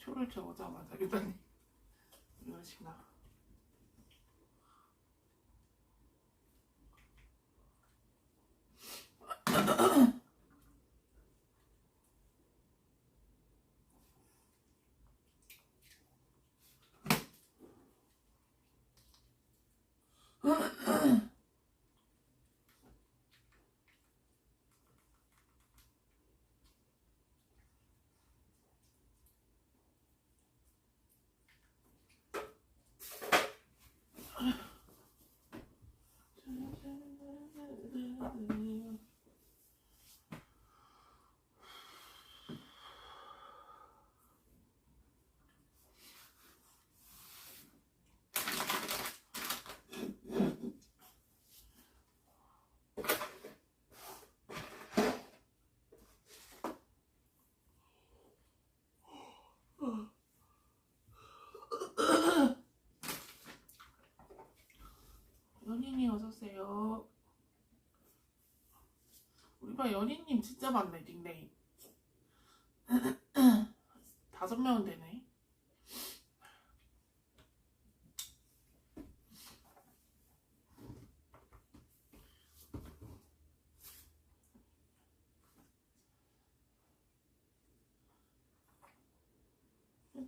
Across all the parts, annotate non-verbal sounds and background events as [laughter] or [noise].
초를 적어자마자 일단 이거씩 나. 연인이 어서오세요. 반 연인님 진짜 많네, 닉네임. [clears throat] 다섯 명은 되네.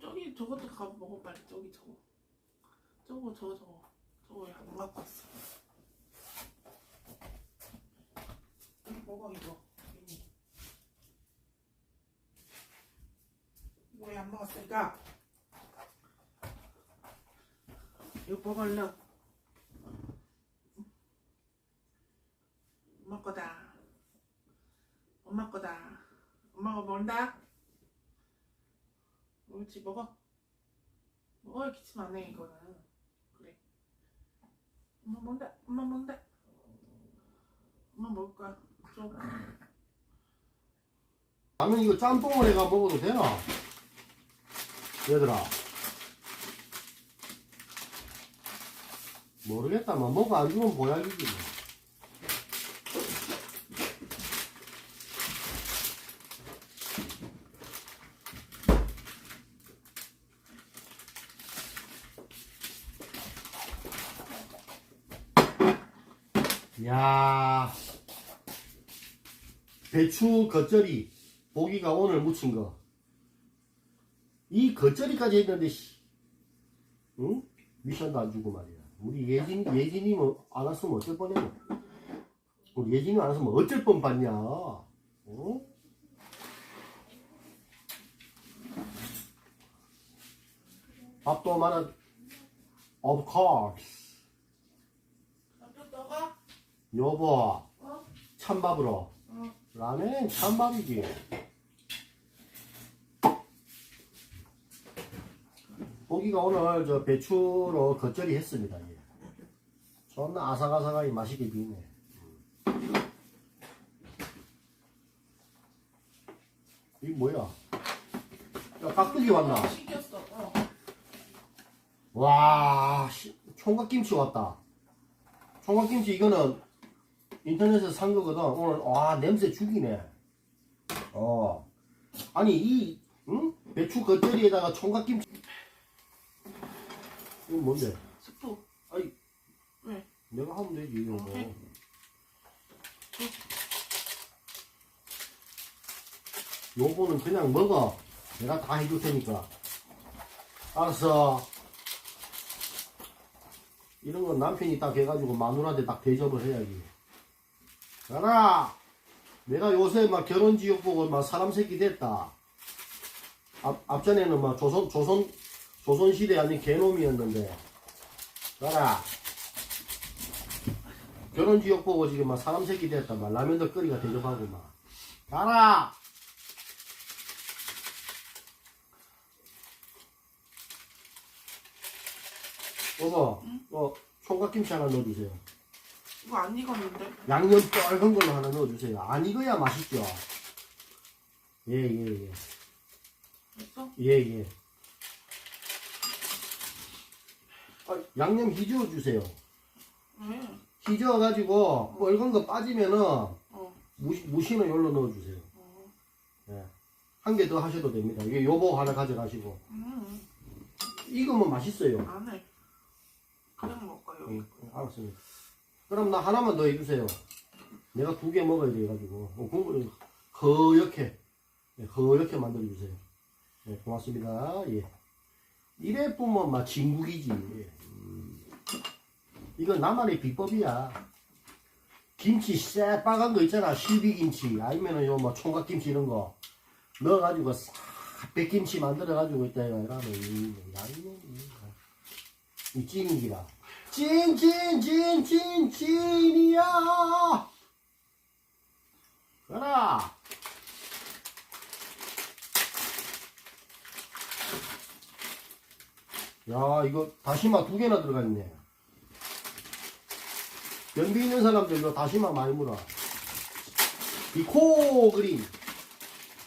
저기 저것도 가 먹어 빨리 저기 저거 저거 저거 저거 저거 왜안 갖고 왔어 먹어 이거. 이거 왜 안 먹었을까. 이거 먹을래? 엄마 거다. 엄마 거다. 엄마가 먹는다? 옳지 먹어. 먹어야 기침 안해 이거는. 그래. 엄마 먹는다. 엄마 먹는다. 엄마 먹을 거야. 줘 라면 이거 짬뽕을 해가 먹어도 되나? 얘들아 모르겠다 뭐 먹어 안 주면 보약이지 뭐. 야 배추 겉절이 고기가 오늘 무친 거. 이 겉절이까지 했는데, 씨. 응? 미션도 안 주고 말이야. 우리 예진, 예진이 뭐, 안 왔으면 어쩔 뻔했노? 우리 예진이 안 왔으면 어쩔 뻔 봤냐? 응? 밥도 많아, of course. 여보, 어? 찬밥으로. 어. 라면 찬밥이지. 고기가 오늘 저 배추로 겉절이 했습니다. 예. 존나 아삭아삭하게 맛있게 비네. 이게 뭐야? 야, 깍두기 왔나? 시켰어 어. 와, 씨, 총각김치 왔다. 총각김치 이거는 인터넷에서 산 거거든. 오늘 와 냄새 죽이네. 어, 아니 이 응? 배추 겉절이에다가 총각김치. 이건 뭔데? 스프 아이, 왜? 내가 하면 되지 이거. 뭐. 해. 요거는 그냥 먹어. 내가 다 해줄 테니까. 알았어. 이런 건 남편이 딱 해가지고 마누라한테 딱 대접을 해야지. 가라! 내가 요새 막 결혼 지역 보고 막 사람 새끼 됐다. 앞, 앞전에는 막 조선, 조선, 조선시대 아닌 개놈이었는데. 가라! 결혼 지역 보고 지금 막 사람 새끼 됐다. 막 라면도 끓이가 대접하고 막. 가라! 어머, 어, 총각김치 하나 넣어주세요. 이거 안 익었는데 양념 뻘건 걸로 하나 넣어주세요. 안 익어야 맛있죠. 예, 예, 예. 됐어? 예, 예. 아, 양념 휘저어주세요. 왜? 휘저어가지고, 뻘건 거 빠지면은, 어. 무시, 무시는 열로 넣어주세요. 어. 예. 한 개 더 하셔도 됩니다. 이게 요거 하나 가져가시고. 음, 익으면 맛있어요. 안 해. 그냥 먹어요. 응, 알았습니다. 그럼 나 하나만 더 해주세요. 내가 두 개 먹어야 돼가지고. 어, 국물을 허옇게, 네, 허옇게 만들어주세요. 네, 고맙습니다. 예. 이래 보면 막 진국이지. 예. 음. 이건 나만의 비법이야. 김치 새빨간 거 있잖아. 실비김치. 아니면은 요 뭐 총각김치 이런 거. 넣어가지고 싹 백김치 만들어가지고 있다. 이러면 이 양념이. 이 찐이라. 찐, 찐, 찐, 찐, 찐이 야! 가라! 야, 이거 다시마 두 개나 들어가 있네. 연비 있는 사람들 이거 다시마 많이 물어. 비코 그림.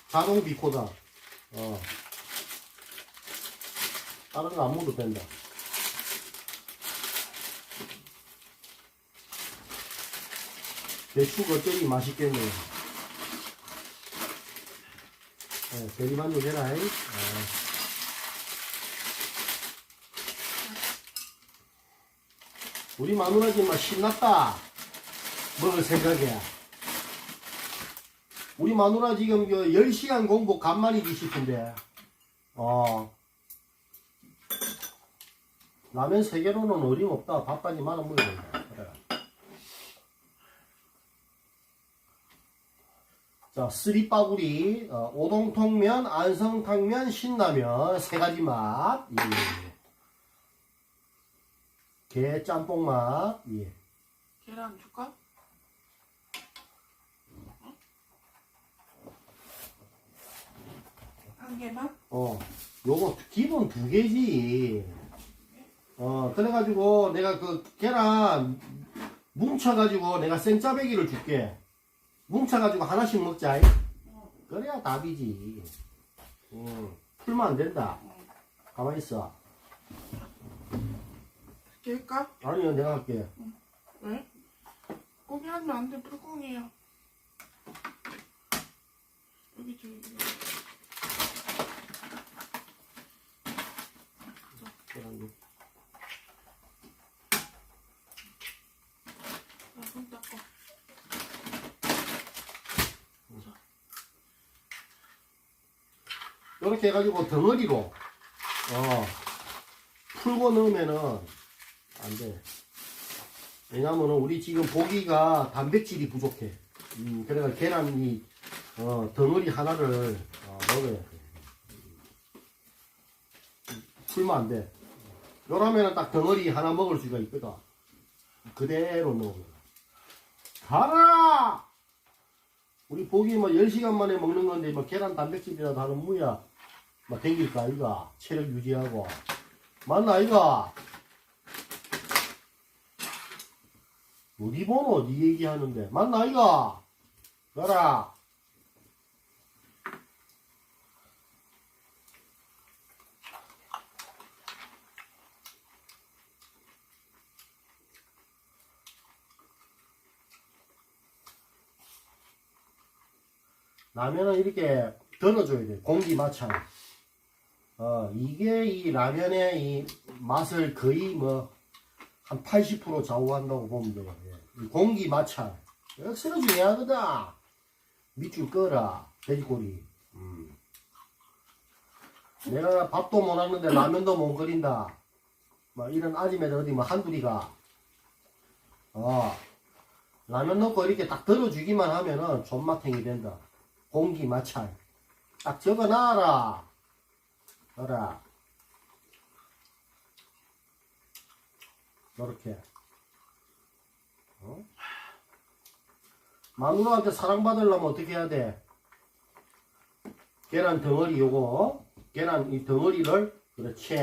자동 비코다. 어. 다른 거안 묻어도 된다. 배추 겉절이 맛있겠네요. 네, 해라. 이. 어. 우리 마누라 지금 신났다. 먹을 생각이야. 우리 마누라 지금 그 10시간 공부 간만이기 싶은데, 어. 라면 3개로는 어림없다. 밥까지 말아 먹어야 된다. 그래. 자, 쓰리빠구리, 어, 오동통면, 안성탕면, 신라면, 세 가지 맛. 예. 게 짬뽕 맛. 예. 계란 줄까? 한 개만? 어, 요거 기본 두 개지. 어, 그래가지고 내가 그 계란 뭉쳐가지고 내가 생짜배기를 줄게. 뭉쳐가지고 하나씩 먹자. 그래야 답이지. 응. 풀면 안 된다. 가만히 있어. 될까? 아니요, 내가 할게. 왜? 고기 하면 안 돼, 불공이야. 여기 저기. 계란 나 이렇게 해가지고 덩어리로 어 풀고 넣으면은 안 돼. 왜냐면은 우리 지금 고기가 단백질이 부족해. 음, 그래가 계란이 어, 덩어리 하나를 어, 먹어야 돼. 풀면 안 돼. 요러면은 딱 덩어리 하나 먹을 수가 있거든. 그대로 넣어. 가라! 우리 고기 뭐 10시간 만에 먹는 건데 뭐 계란 단백질이라도 하는 무야 뭐 댕길까 아이가? 체력 유지하고. 맞나 아이가? 어디 보노 니 얘기하는데. 맞나 아이가? 가라. 라면은 이렇게 덜어줘야 돼. 공기 마찰. 어, 이게 이 라면의 이 맛을 거의 뭐, 한 80% 좌우한다고 보면 돼요. 공기 마찰. 역시나 중요하거든. 밑줄 꺼라. 돼지꼬리. 음. 내가 밥도 못 하는데 라면도 못 끓인다. 뭐, 이런 아줌매들 어디 뭐 한둘이가. 어. 라면 넣고 이렇게 딱 덜어주기만 하면은 존맛탱이 된다. 공기 마찰. 딱 적어 놔라. 어라. 요렇게. 어? 마누라한테 사랑받으려면 어떻게 해야 돼? 계란 덩어리 요거. 계란 이 덩어리를, 그렇지.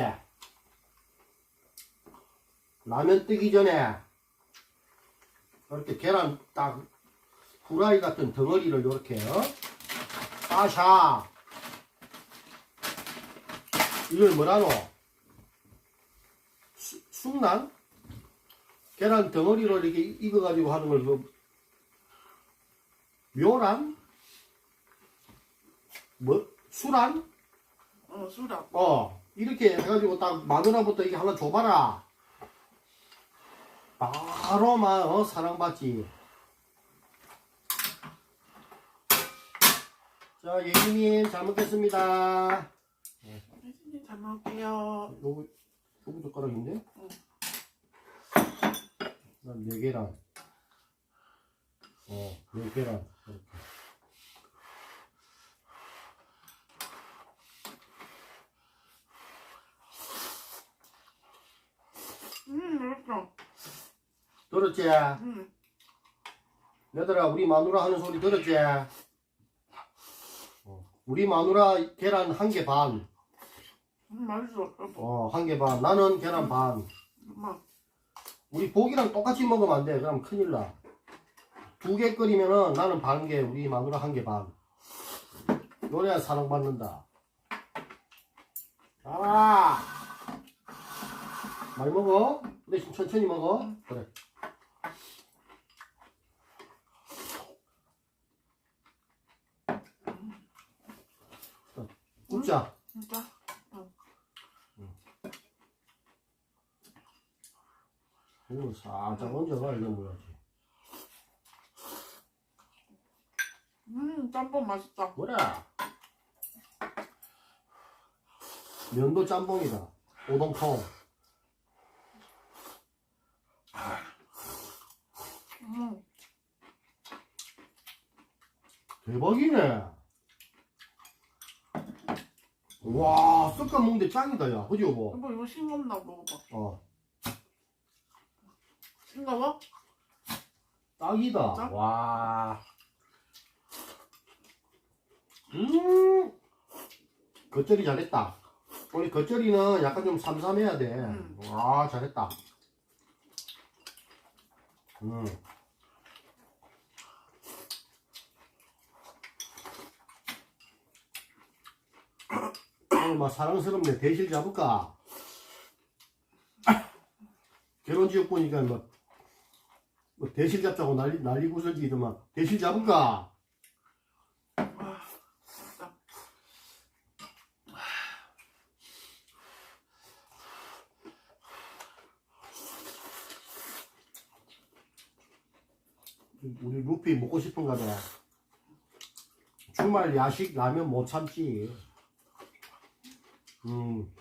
라면 뜨기 전에, 이렇게 계란 딱, 후라이 같은 덩어리를 요렇게, 어? 아샤 이걸 뭐라노? 수- 숙란? 계란 덩어리를 이렇게 익어가지고 하는 걸 그, 묘란? 뭐 술안? 어 수락 어 이렇게 해가지고 딱 마누라부터 이게 하나 줘봐라. 바로 막 어, 사랑받지. 자 예진님 잘 먹겠습니다 잘 먹을게요 요거 요거 젓가락인데? 응. 난네 개랑 어네 개랑 이렇게 음 맛있어 들었지? 음 얘들아 우리 마누라 하는 소리 들었지? 어, 우리 마누라 계란 한 개 반. 음, 맛있어 어, 한 개 반. 나는 계란 반. 엄마 우리 고기랑 똑같이 먹으면 안 돼. 그럼 큰일 나. 두 개 끓이면은 나는 반 개, 우리 마누라 한 개 반. 요래야 사랑받는다. 알아. 많이 먹어? 대신 천천히 먹어. 그래. 굽자. 진짜 이거 살짝 얹어가 이거 뭐야지. 음 짬뽕 맛있다 뭐야? 면도 짬뽕이다. 오동통. 음 대박이네. 와, 섞어 먹는데 짱이다, 야. 그지, 여보? 여보 이거 싱겁나 먹어봐 어, 싱거워? 딱이다. 진짜? 와. 음, 겉절이 잘했다. 우리 겉절이는 약간 좀 삼삼해야 돼. 음. 와, 잘했다. 음. 오늘 막 사랑스럽네. 대실 잡을까? [laughs] 결혼 지역 보니까 뭐, 뭐 대실 잡자고 난리, 난리 구설기더만. 대실 잡을까? 우리 루피 먹고 싶은가 봐. 주말 야식 라면 못 참지. 음.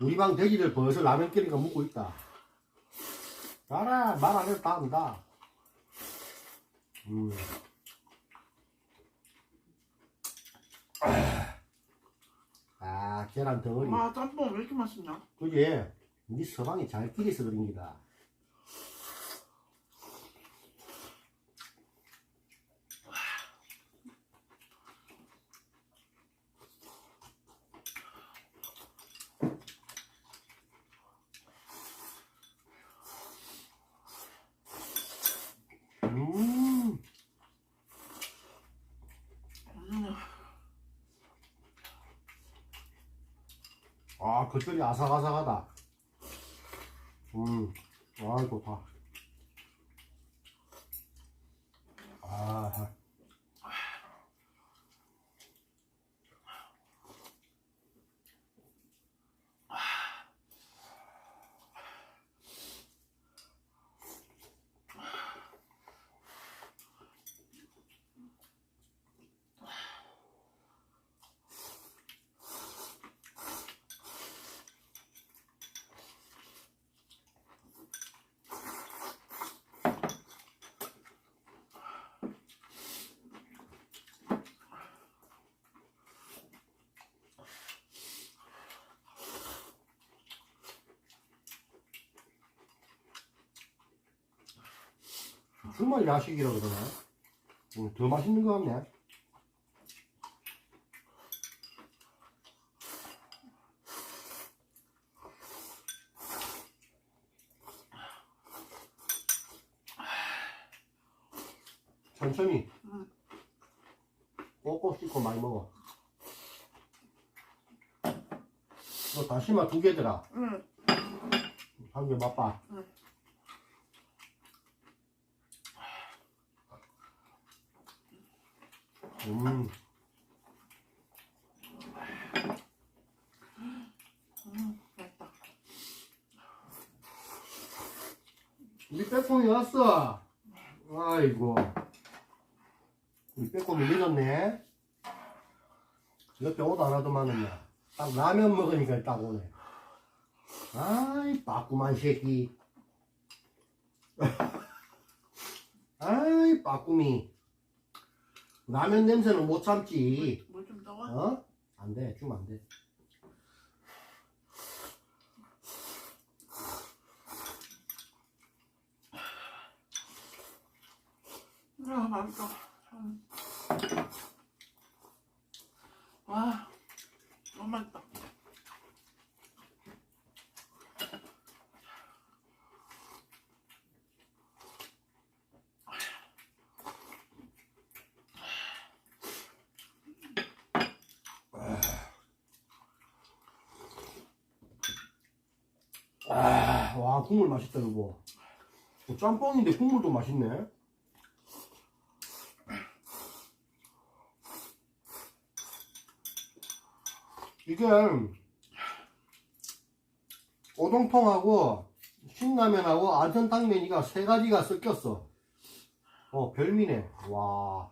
우리 방 돼지를 벌써 라면 끓이니까 먹고 있다. 알아, 말 안 해도 다 안다. 음. 아, 계란 덩어리. 와 짬뽕 왜 이렇게 맛있냐 그지? 니 서방이 잘 끼리서 그런 기다. 음, 음 아, 아삭아삭하다. 음, 아, 좋다. 아, 주말 야식이라 그러네. 음, 더 맛있는 거 같네. 천천히. 음. 꼭꼭 씻고 많이 먹어. 너 다시마 두 개더라. 응. 한 개 맛봐. 음. 음 우리 빼꼼이 왔어. 아이고. 우리 빼꼼이 늦었네. 옆에 옷 안 하더만은 딱 라면 먹으니까 딱 오네. 아이, 빠꾸만 새끼. [laughs] 아이, 빠꾸미. 라면 냄새는 못 참지. 물 좀 넣어. 어? 안 돼. 주면 안 돼. 아 맛있어. 음. 와 너무 맛있다. 아, 와, 국물 맛있다, 여보. 어, 짬뽕인데 국물도 맛있네. 이게 오동통하고 신라면하고 안전탕면이가 세 가지가 섞였어. 어, 별미네. 와.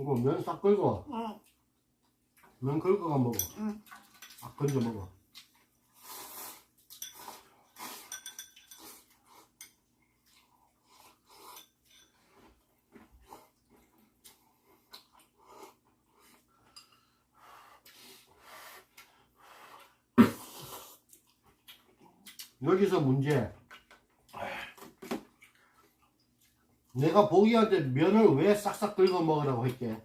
이거 면 싹 긁어. 어, 면 긁어가 먹어. 응. 싹 건져 먹어. 여기서 문제. 내가 보기한테 면을 왜 싹싹 긁어 먹으라고 했게?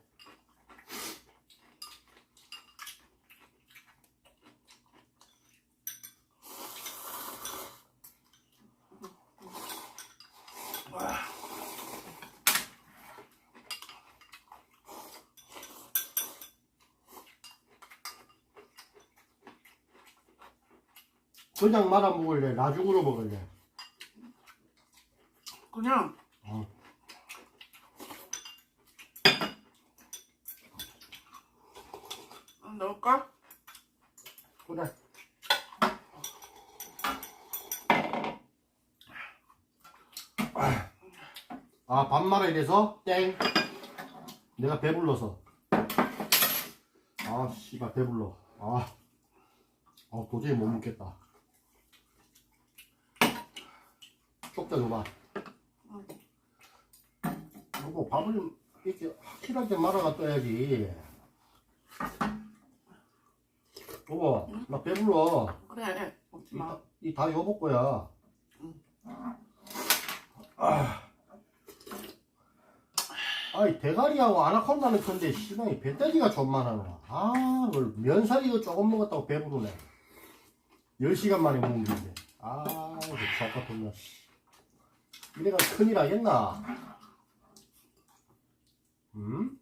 그냥 말아 먹을래? 나중으로 먹을래? 그냥 어. 음, 넣을까? 그래. 말아야 돼서? 땡. 내가 배불러서. 아, 씨발, 배불러. 아, 아 도저히 못 먹겠다. 쪽자 줘봐. 여보, 밥을 이렇게 확실하게 말아가 떠야지. 여보, 나 배불러. 그래 먹지 마. 이다 여보 거야. 응. 아. 아이 대가리하고 아나콘다는 건데 시방이 배터리가 존만하노. 아, 뭘 면사리도 조금 먹었다고 배부르네. 10시간 만에 먹는데. 아, 이거 족같은 거. 이래가 큰일 하겠나? 음?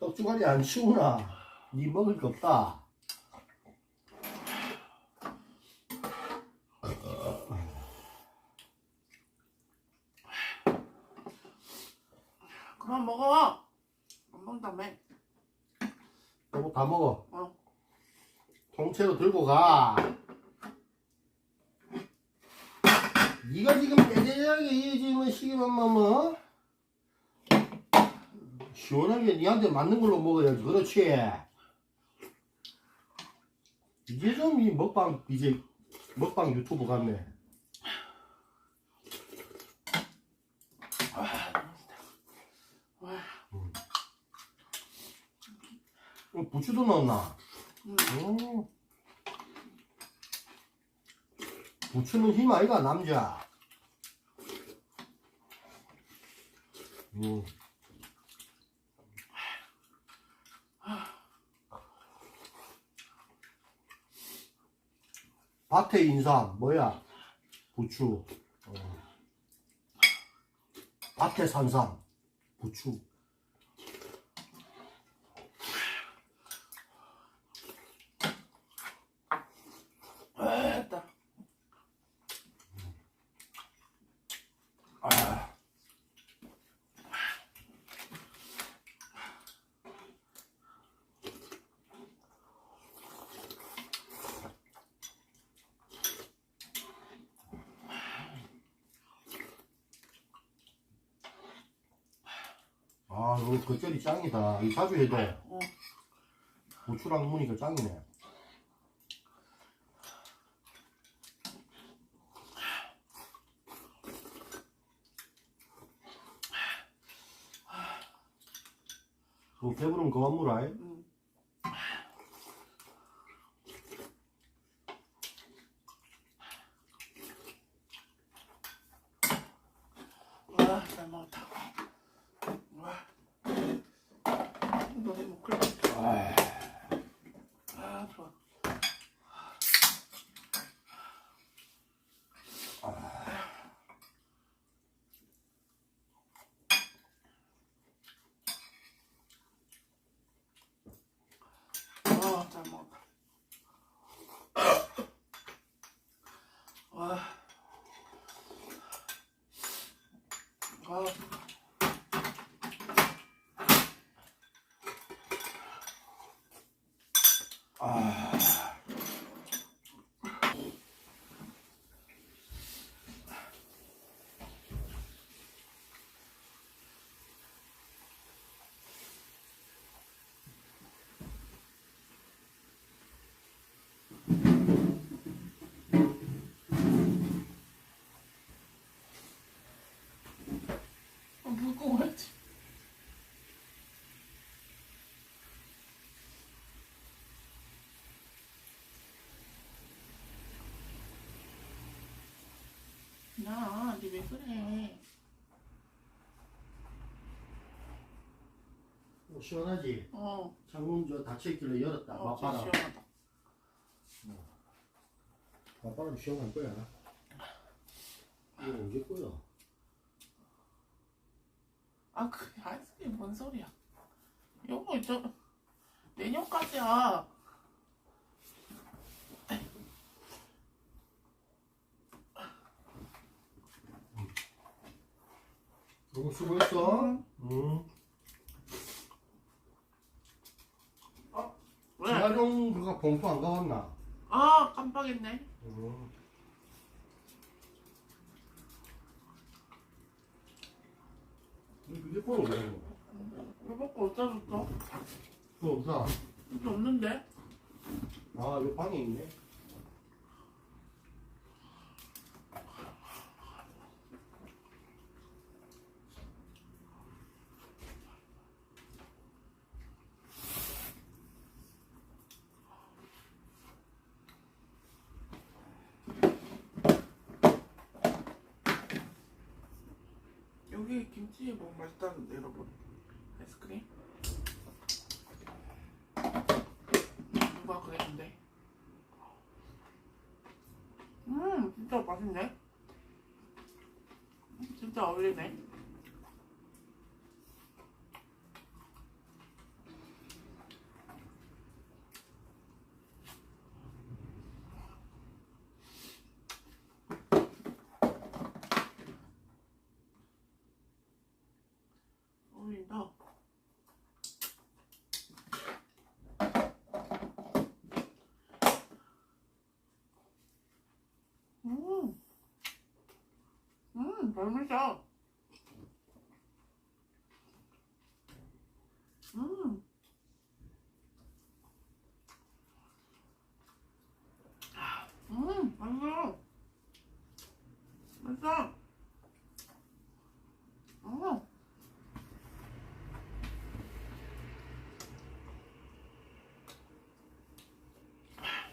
떡주가리 안 치우나? 니 먹을 거 없다. 그만 먹어. 안 먹는다며. 여보 다 먹어. 어. 통째로 들고 가. 네가 지금 깨재하게 이 지금 시계만 뭐 시원하게 니한테 맞는 걸로 먹어야지 그렇지 이제 좀 이 먹방 이제 먹방 유튜브 같네 와 너무 맛있다. 와. 어, 부추도 넣었나 음. 음. 부추는 힘 아이가 남자 음. 밭의 인삼 뭐야 부추 어. 밭의 산삼 부추 됐다. 아 이거 겉절이 짱 이 자주 해도 어. 부추랑 무니까 짱이네. 그 배부름 그만 물어 음. 와, 잘 먹었다. 와. 너무 못 끓여. 아, 좋아. 아, 잘 먹었다. 와. 와. 어, 물 꺼야지. 야, 니왜 그래? 어, 시원하지? 어, 창문 저 닫혀있길래 열었다 어, 진짜 맞바람 시원하다. 맞바람 시원할 거야 이거 언제 거야? 아, 그 아이스크림 뭔 소리야? 요거 저 내년까지야. 너무 수고했어 응. 응. 왜? 재활용 그거 봉투 안 가왔나? 아, 깜빡했네. 응. 너 휴대폰은 왜 했노? 왜 먹고 어디다 줬어? 그거 없나? 이게 없는데? 아, 요 방에 있네. Turn this off.